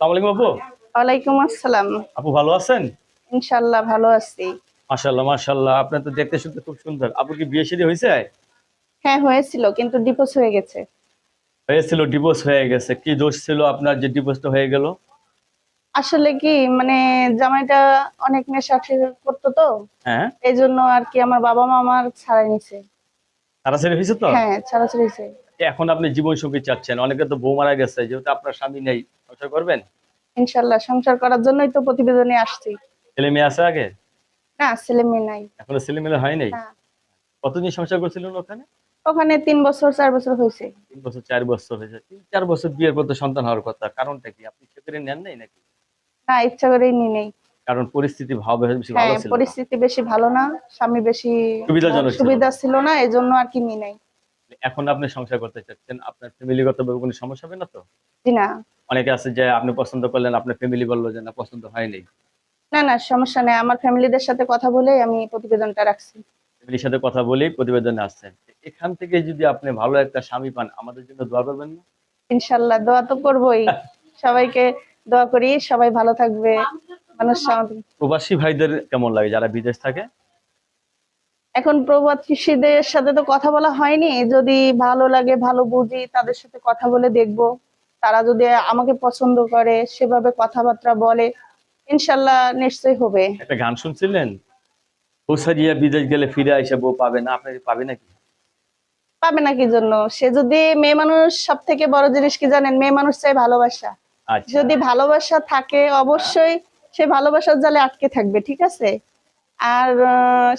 সালাম আলাইকুম আপু। ওয়ালাইকুম আসসালাম। আপু ভালো আছেন? ইনশাল্লাহ ভালো আছি। মাশাল্লাহ মাশাল্লাহ আপনার তো দেখতে শুনতে খুব সুন্দর। আপুর কি বিয়ে শাদী হয়েছে? হ্যাঁ হয়েছিল কিন্তু ডিপোজ হয়ে গেছে। হয়েছিল ডিভোর্স হয়ে গেছে। কি দোষ ছিল আপনার যে ডিভোর্সটা হয়ে গেল? আসলে কি মানে জামাইটা অনেক নেশা করতো তো। হ্যাঁ। এই জন্য আর কি আমার বাবা মা আমার ছাড়াই নিছে। তাড়াতাড়ি হয়েছে তো? হ্যাঁ ছাড়াছাড়ি হয়েছে। এখন আপনি জীবন সঙ্গী চাচ্ছেন। অনেকে তো বউ মারা গেছে যেহেতু আপনার স্বামী নেই। সংসার করবেন? ইনশাল্লাহ সংসার করার জন্যই তো প্রতিবেদনে আসছি। ছেলে মেয়ে আছে আগে? না ছেলে মেয়ে নাই। এখনও ছেলে মেয়ে হয় নাই। কতদিন সংসার করছিলেন ওখানে? ওখানে তিন বছর চার বছর হয়েছে। তিন বছর চার বছর হয়েছে। তিন চার বছর বিয়ের পর তো সন্তান হওয়ার কথা। কারণটা কি? আপনি ইচ্ছে করে নেন নাই নাকি? না ইচ্ছা করেই নি নেই। কারণ পরিস্থিতি ভাব বেশি হ্যাঁ ভালো ছিল না। পরিস্থিতি বেশি ভালো না। স্বামী বেশি সুবিধাজনক সুবিধা ছিল না এই জন্য আর কি নি নাই। এখন আপনি সংসার করতে চাচ্ছেন আপনার ফ্যামিলিগত ভাবে কোনো সমস্যা হবে না তো? জি না। অনেকে আছে যে আপনি পছন্দ করলেন আপনার ফ্যামিলি বলল যে না পছন্দ হয়নি। না না সমস্যা নেই। আমার ফ্যামিলিদের সাথে কথা বলে আমি প্রতিবেদনটা রাখছি। ফ্যামিলির সাথে কথা বলি প্রতিবেদনে আসছেন এখান থেকে যদি আপনি ভালো একটা স্বামী পান আমাদের জন্য দোয়া করবেন না? ইনশাল্লাহ দোয়া তো করবোই। সবাইকে দোয়া করি সবাই ভালো থাকবে। মানুষ প্রবাসী ভাইদের কেমন লাগে? যারা বিদেশ থাকে? এখন প্রবাসীদের সাথে তো কথা বলা হয়নি। যদি ভালো লাগে ভালো বুঝি তাদের সাথে কথা বলে দেখব। তারা যদি আমাকে পছন্দ করে সেভাবে কথাবার্তা বলে ইনশাল্লাহ নিশ্চয়ই হবে। একটা গান শুনছিলেন? বউ সারিয়া বিদেশ গেলে ফিরে আসে বউ পাবে না আপনি পাবে নাকি? পাবে না কি জন্য? সে যদি মেয়ে মানুষ সব থেকে বড় জিনিস কি জানেন? মেয়ে মানুষ চাই ভালোবাসা। আচ্ছা। যদি ভালোবাসা থাকে অবশ্যই সে ভালোবাসার জালে আটকে থাকবে ঠিক আছে? আর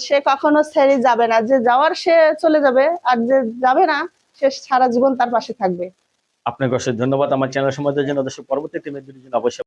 সে কখনো ছেড়ে যাবে না। যে যাওয়ার সে চলে যাবে, আর যে যাবে না, সে সারা জীবন তার পাশে থাকবে। আপনাকে অসংখ্য ধন্যবাদ। আমার চ্যানেল সমাজের জন্য পরবর্তী টিমের জন্য অবশ্যই